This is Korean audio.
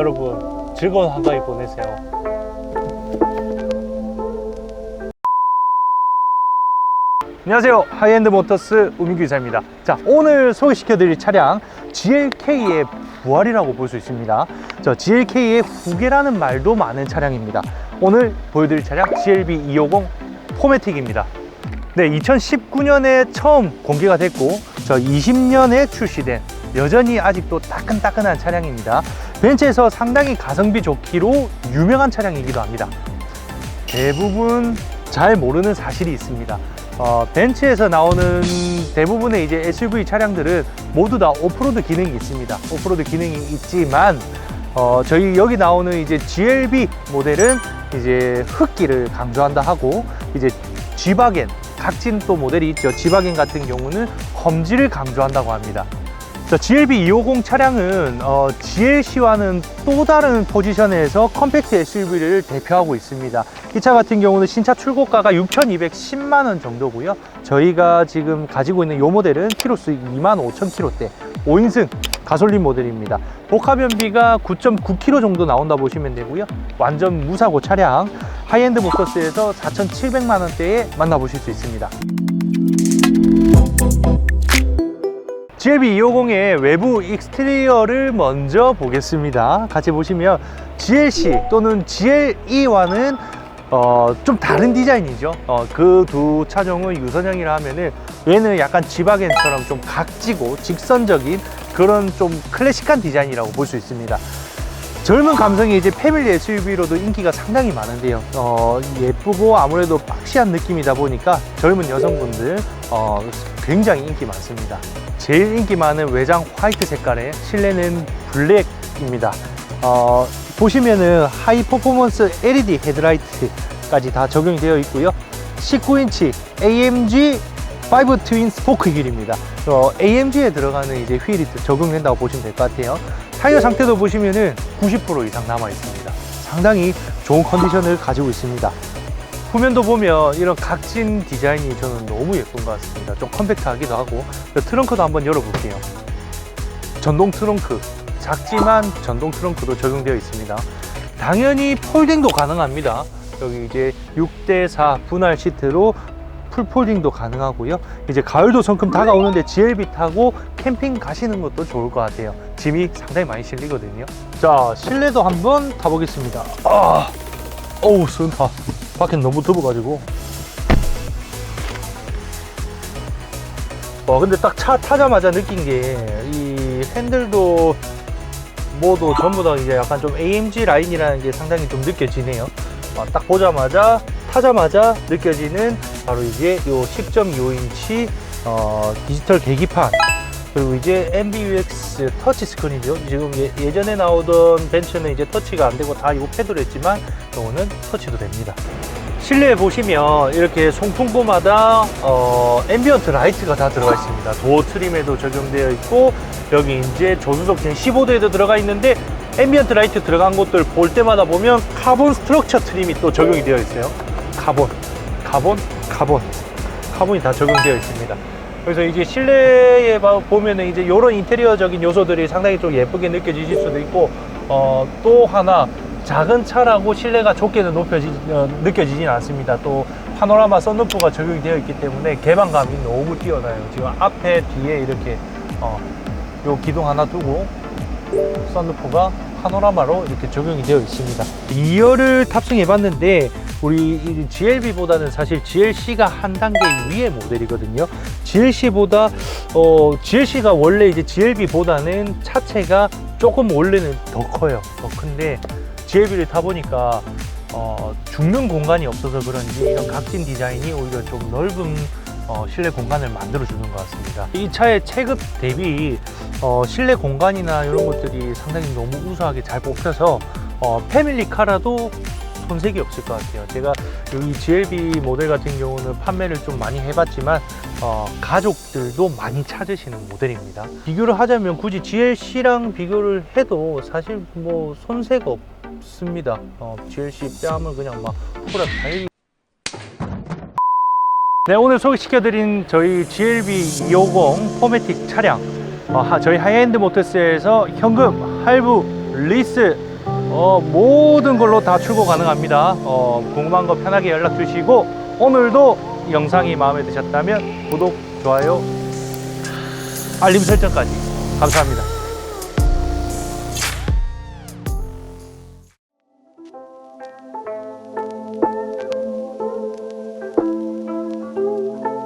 여러분 즐거운 한가위 보내세요. 안녕하세요. 하이엔드 모터스 우민규 이사입니다. 자 오늘 소개시켜 드릴 차량 GLK의 부활이라고 볼 수 있습니다. 저 GLK의 후계라는 말도 많은 차량입니다. 오늘 보여드릴 차량 GLB 250 포매틱입니다. 네 2019년에 처음 공개가 됐고 저 20년에 출시된 여전히 아직도 따끈따끈한 차량입니다 벤츠에서 상당히 가성비 좋기로 유명한 차량이기도 합니다 대부분 잘 모르는 사실이 있습니다. 어, 벤츠에서 나오는 대부분의 이제 SUV 차량들은 모두 다 오프로드 기능이 있습니다. 오프로드 기능이 있지만 어, 저희 여기 나오는 이제 GLB 모델은 이제 흡기를 강조한다 하고 이제 G바겐 각진 또 모델이 있죠. G바겐 같은 경우는 험지를 강조한다고 합니다. 자, GLB 250 차량은 어, GLC와는 또 다른 포지션에서 컴팩트 SUV를 대표하고 있습니다. 이 차 같은 경우는 신차 출고가가 6,210만 원 정도고요. 저희가 지금 가지고 있는 이 모델은 키로수 25,000km대 5인승 가솔린 모델입니다. 복합 연비가 9.9km 정도 나온다 보시면 되고요. 완전 무사고 차량 하이엔드 모터스에서 4,700만 원대에 만나보실 수 있습니다. GLB 250의 외부 익스테리어를 먼저 보겠습니다. 같이 보시면 GLC 또는 GLE와는 어, 좀 다른 디자인이죠. 어, 그 두 차종은 유선형이라 하면은 얘는 약간 지바겐처럼 좀 각지고 직선적인 그런 좀 클래식한 디자인이라고 볼 수 있습니다. 젊은 감성의 이제 패밀리 SUV로도 인기가 상당히 많은데요. 어, 예쁘고 아무래도 박시한 느낌이다 보니까 젊은 여성분들 어, 굉장히 인기 많습니다. 제일 인기 많은 외장 화이트 색깔의 실내는 블랙입니다. 어, 보시면은 하이 퍼포먼스 LED 헤드라이트까지 다 적용이 되어 있고요. 19인치 AMG 5 트윈 스포크 휠입니다. 어, AMG에 들어가는 이제 휠이 적용된다고 보시면 될 것 같아요. 타이어 상태도 보시면은 90% 이상 남아 있습니다. 상당히 좋은 컨디션을 가지고 있습니다. 후면도 보면 이런 각진 디자인이 저는 너무 예쁜 것 같습니다. 좀 컴팩트하기도 하고 트렁크도 한번 열어볼게요. 전동 트렁크 작지만 전동 트렁크도 적용되어 있습니다. 당연히 폴딩도 가능합니다. 여기 이제 6대4 분할 시트로 풀 폴딩도 가능하고요. 이제 가을도 성큼 다가오는데 GLB 타고 캠핑 가시는 것도 좋을 것 같아요. 짐이 상당히 많이 실리거든요. 자, 실내도 한번 타보겠습니다. 아, 어우, 순타. 밖에 너무 더워가지고. 와, 근데 딱 차 타자마자 느낀 게, 이 핸들도 모두 전부 다 이제 약간 좀 AMG 라인이라는 게 상당히 좀 느껴지네요. 아, 딱 보자마자, 타자마자 느껴지는 바로 이제 요 10.25인치 어, 디지털 계기판. 그리고 이제 MBUX 터치 스크린이죠. 지금 예, 예전에 나오던 벤츠는 이제 터치가 안 되고 다요 패드로 했지만 요거는 터치도 됩니다. 실내에 보시면 이렇게 송풍구마다 어, 앰비언트 라이트가 다 들어가 있습니다. 도어 트림에도 적용되어 있고 여기 이제 조수석 등 15도에도 들어가 있는데 앰비언트 라이트 들어간 곳들 볼 때마다 보면 카본 스트럭처 트림이 또 적용이 되어 있어요. 카본, 카본, 카본, 카본이 다 적용되어 있습니다. 그래서 이제 실내에 봐- 보면은 이제 이런 인테리어적인 요소들이 상당히 좀 예쁘게 느껴지실 수도 있고 어, 또 하나 작은 차라고 실내가 좋게는 높여지, 어, 느껴지진 않습니다. 또 파노라마 썬루프가 적용이 되어 있기 때문에 개방감이 너무 뛰어나요. 지금 앞에 뒤에 이렇게 어, 요 기둥 하나 두고 썬루프가 파노라마로 이렇게 적용이 되어 있습니다. 2열을 탑승해 봤는데 우리 이 GLB보다는 사실 GLC가 한 단계 위의 모델이거든요. GLC보다 어 GLC가 원래 이제 GLB보다는 차체가 조금 원래는 더 커요. 더 큰데 GLB를 타 보니까 어 죽는 공간이 없어서 그런지 이런 각진 디자인이 오히려 좀 넓은 어, 실내 공간을 만들어 주는 것 같습니다. 이 차의 체급 대비 어, 실내 공간이나 이런 것들이 상당히 너무 우수하게 잘 뽑혀서 어, 패밀리카라도 손색이 없을 것 같아요. 제가 이 GLB 모델 같은 경우는 판매를 좀 많이 해봤지만 어, 가족들도 많이 찾으시는 모델입니다. 비교를 하자면 굳이 GLC랑 비교를 해도 사실 뭐 손색 없습니다. 어, GLC 뺨을 그냥 막 호락 달리 네, 오늘 소개시켜드린 저희 GLB 250 포매틱 차량 어, 하- 저희 하이엔드 모터스에서 현금 할부 리스 어, 모든 걸로 다 출고 가능합니다. 어, 궁금한 거 편하게 연락 주시고 오늘도 이 영상이 마음에 드셨다면 구독, 좋아요, 알림 설정까지 감사합니다.